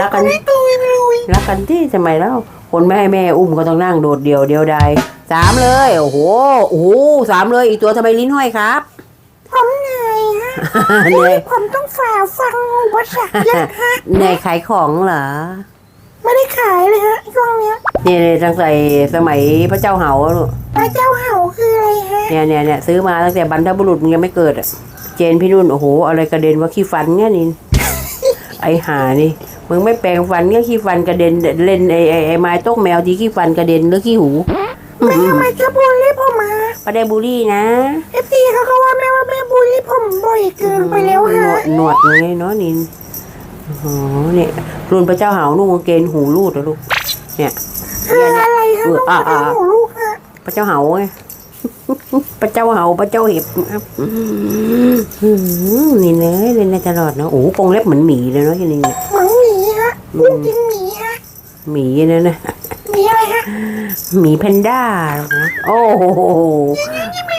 รักกันไม่ตุยเลยรักกันที่ทำไมแล้ว คนไม่ให้แม่อุ้มก็ต้องนั่งโดดเดี่ยวเดียวดายสามเลย โอ้โหโอ้โหสามเลย อีกตัวทำไมลิ้นห้อยครับผมเหนื่อยฮะเหนื่อยผมต้องฝ่าฟังอุปสรรคเยอะฮะเหนื่อยขายของเหรอไม่ได้ขายเลยฮะช่วงเนี้ยเนี่ยเนี่ยตั้งแต่สมัยพระเจ้าเหาอะลูกพระเจ้าเห่าคืออะไรฮะเนี่ยเนี่ยเนี่ยซื้อมาตั้งแต่บรรพบุรุษมึงยังไม่เกิดอะเจนพี่นุ่นโอ้โหอะไรกระเด็นว่าขี้ฟันเงี้ยนิน ไอหานี่มึงไม่แปรงฟันเงี้ยขี้ฟันกระเด็นเล่นไอไอไอไม้โต๊กแมวทีขี้ฟันกระเด็นหรือขี้หูแม่ทำไมจะบูลลี่ผมมาประเดบูลลี่นะเอฟซีเขาก็ว่าแม่ว่าแม่บูลลี่ผมบ่อยเกินไปแล้วหนฮะวดหนวดเลยเนาะนินโอ้โหเนี่ยรุ่นพระเจ้าเหานุ่งกางเกงหูรูดเหรอลูกเนี่ยคืออะไรฮะเออลูกอะกระอะทำหนูลูกฮะพระเจ้าเหาไง พระเจ้าเหาพระเจ้าเห็บครับอืมนี่เนยเล่นได้ตลอดเนาะโอ้โหกรงเล็บเหมือนหมีเลยเนาะทีนี้เนี่ยเหมือนหมีฮะพูดจริงหมีฮะหมีนั่นนะหมีอะไรฮะหมีแพนด้าหรอกนะโอ้โหหมี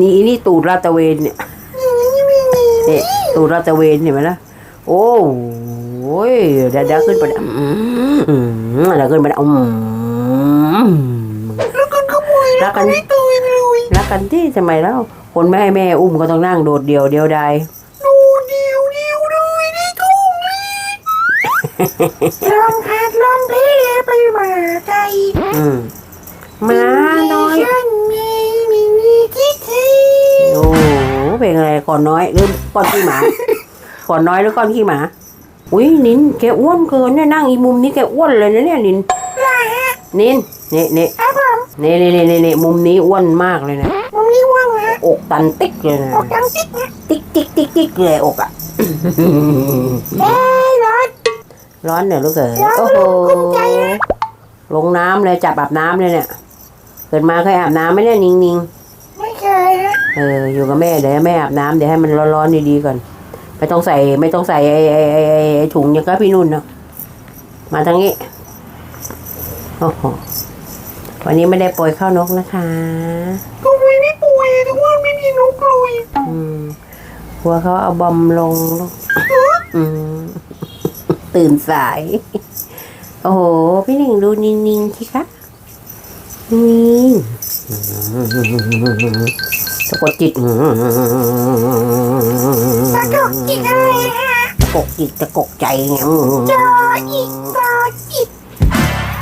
หมีนี่นี่ตูดลาดตระเวนเนี่ยหมีหมีหมีเนี่ยตูดลาดตระเวนเห็นไหมล่ะโอ้ยเดี๋ยวเดี๋ยวขึ้นไปอืมเดี๋ยวขึ้นไปอืมแล้วก็ขโมย รักกันไม่ตุยเลยรักกันที่ทำไมแล้ว คนไม่ให้แม่อุ้มก็ต้องนั่งโดดเดี่ยวเดียวดายดูเดียวเดียวเลยได้ทุ่งเลยลองพัดลองเพไปมาไกลอืมมาน้อยฉันมีมีมีที่ที่โอ้โหเพลงอะไรก่อนน้อยหรือก้อนขี้หมา ก่อนน้อยหรือก้อนขี้หมาอุ้ยนินแกอ้วนเกินเนี่ยนั่งอีมุมนี้แกอ้วนเลยนะเนี่ยนินลาฮะนินนี่นี่ครับผมนี่ นี่นี่นี่นี่มุมนี้อ้วนมากเลยนะผมนี่ว่างฮะอกตันติ๊กเลยนะออกจังติ๊กนะติ๊กติ๊กติ๊กติ๊กเลยอกอะเอ้ยร้อนร้อนเหรอลูกเอ๋ยร้อนโอ้โหภูมิใจนะลงน้ำเลยจับอาบน้ำเลยเนี่ยเกิดมาเคยอาบน้ำไหมเนี่ยนิงนิงไม่เคยฮะเอออยู่กับแม่เดี๋ยวให้แม่อาบน้ำเดี๋ยวให้มันร้อนๆดีๆก่อนไม่ต้องใส่ไม่ต้องใส่ไอ้ไอ้ไอ้ไอ้ไอ้ถุงอย่างกับพี่นุ่นเนาะมาทางนี้โอ้โห วันนี้ไม่ได้ปล่อยข้าวนกนะคะก็ไม่ได้ป่วยแต่ว่าไม่มีนกเลยอืมกลัวเขาเอาบอมลงลูกอืมตื่นสาย โอ้โห พี่หนึ่งดูนิ่งๆสิคะนิ่งสะกดจิตตะกกจิตอะไรฮะตะกกจิตตะกกใจไงจออีกจอจิต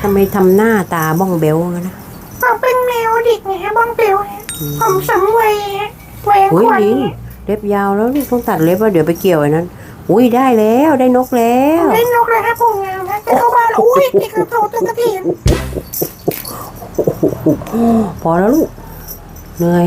ทำไมทำหน้าตาบ้องเบลงั้นนะผมเป็นแมวเด็กไงฮะบ้องเปลวฮะผมสำวัยฮะแหวงอุ้ยขวัญลินเล็บยาวแล้วนี่ต้องตัดเล็บว่าเดี๋ยวไปเกี่ยวไอ้นั้น อุ้ยได้แล้วได้นกแล้ว เล่นนกเลยฮะผมงามฮะจะเข้าบ้านแล้วอุ้ยนี่คือเขาตะกะเทียนพอแล้วลูกเหนื่อย